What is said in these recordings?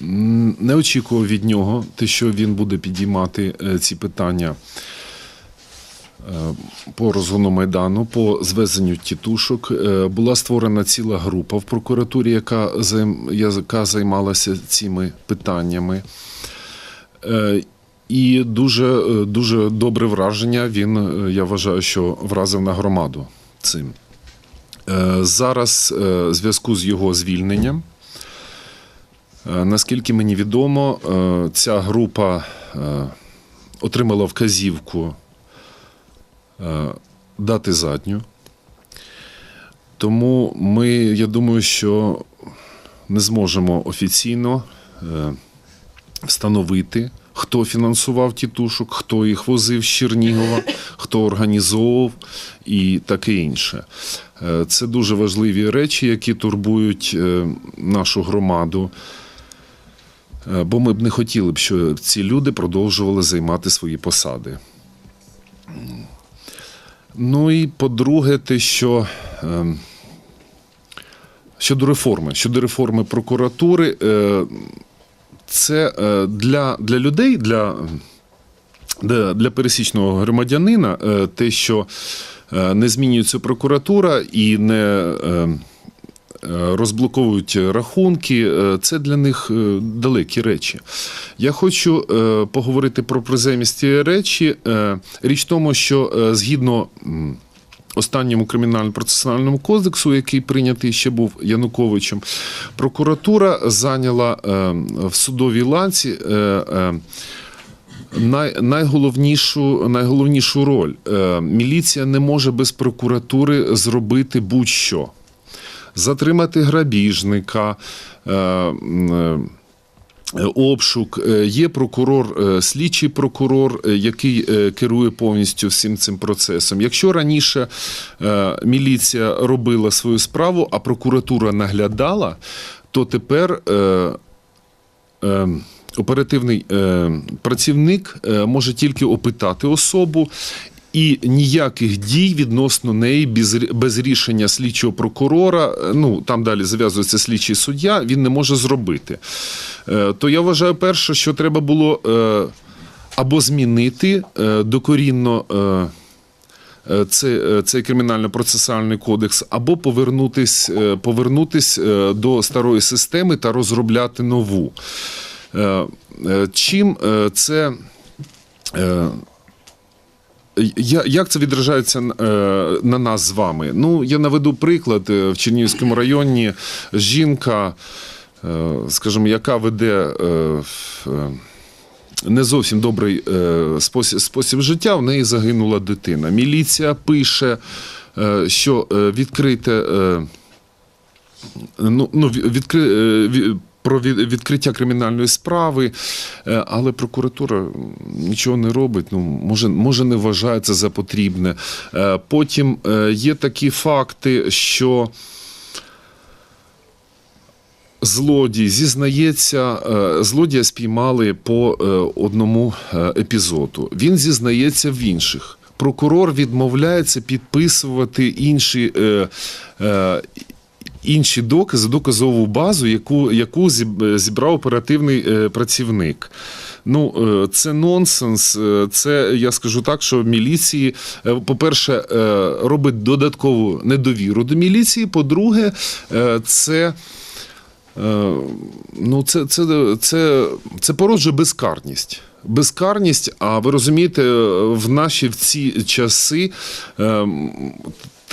не очікував від нього те, що він буде підіймати е, ці питання е, по розгону майдану, по звезенню тітушок. Е, Була створена ціла група в прокуратурі, яка яка займалася цими питаннями. І дуже, дуже добре враження він, я вважаю, що вразив на громаду цим. Зараз в зв'язку з його звільненням, наскільки мені відомо, е, ця група е, отримала вказівку е, дати задню. Тому ми, я думаю, що не зможемо офіційно е, встановити, хто фінансував тітушок, хто їх возив з Чернігова, хто організовував і таке інше. Е, Це дуже важливі речі, які турбують е, нашу громаду. Е, Бо ми б не хотіли б, щоб ці люди продовжували займати свої посади. Ну і по-друге, те, що ем, щодо реформи, щодо реформи прокуратури, е, це е, для, для людей, для, для, пересічного громадянина, те, що не змінюється прокуратура і не. Е, Розблоковують рахунки, е, це для них е, далекі речі. Я хочу поговорити про приземісті речі. Е, Річ в тому, що згідно останньому кримінально-процесуальному кодексу, який прийнятий ще був Януковичем, прокуратура зайняла в судовій ланці. Най, найголовнішу, найголовнішу роль. Міліція не може без прокуратури зробити будь-що. Затримати грабіжника, е, е, обшук. Е, Є прокурор, слідчий прокурор, який керує повністю всім цим процесом. Якщо раніше міліція робила свою справу, а прокуратура наглядала, то тепер. Оперативний працівник може тільки опитати особу, і ніяких дій відносно неї без, без рішення слідчого прокурора, е, ну там далі зав'язується слідчий суддя, він не може зробити. Е, то я вважаю, перше, що треба було е, або змінити докорінно. Це, цей кримінально-процесуальний кодекс, або повернутись, повернутись до старої системи та розробляти нову. Чим це. Як це відражається е, на нас з вами? Ну, я наведу приклад Е, в Чернігівському районі. Жінка, е, скажімо, яка веде не зовсім добрий спосіб, життя, в неї загинула дитина. Міліція пише, що відкрите. ну, ну, відкри, ві- про відкриття кримінальної справи, е, але прокуратура нічого не робить. Ну, може, може не вважає це за потрібне. Е, Потім е, є такі факти, що. Злодій зізнається, злодія спіймали по одному епізоду. Він зізнається в інших. Прокурор відмовляється підписувати інші. Інші докази, доказову базу, яку, яку зібрав оперативний е, працівник. Ну, е, це нонсенс. Е, Це я скажу так, що міліції, по-перше, робить додаткову недовіру до міліції. По-друге, це. Ну, це, це, це, це породжує безкарність. Безкарність, а ви розумієте, в наші в ці часи е,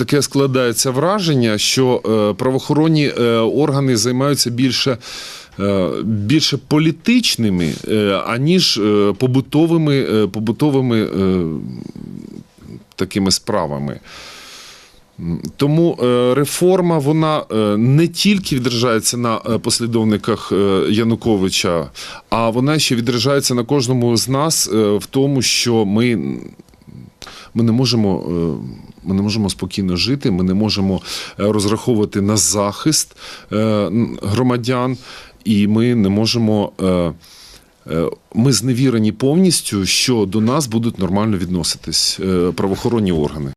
таке складається враження, що е, правоохоронні е, органи займаються більше. е, Більше політичними, аніж побутовими, побутовими такими справами. Тому реформа вона не тільки відражається на послідовниках Януковича, а вона ще відражається на кожному з нас в тому, що ми, ми не можемо. е, Ми не можемо спокійно жити, ми не можемо е, розраховувати на захист е, громадян, і ми не можемо. Ми зневірені повністю, що до нас будуть нормально відноситись правоохоронні органи.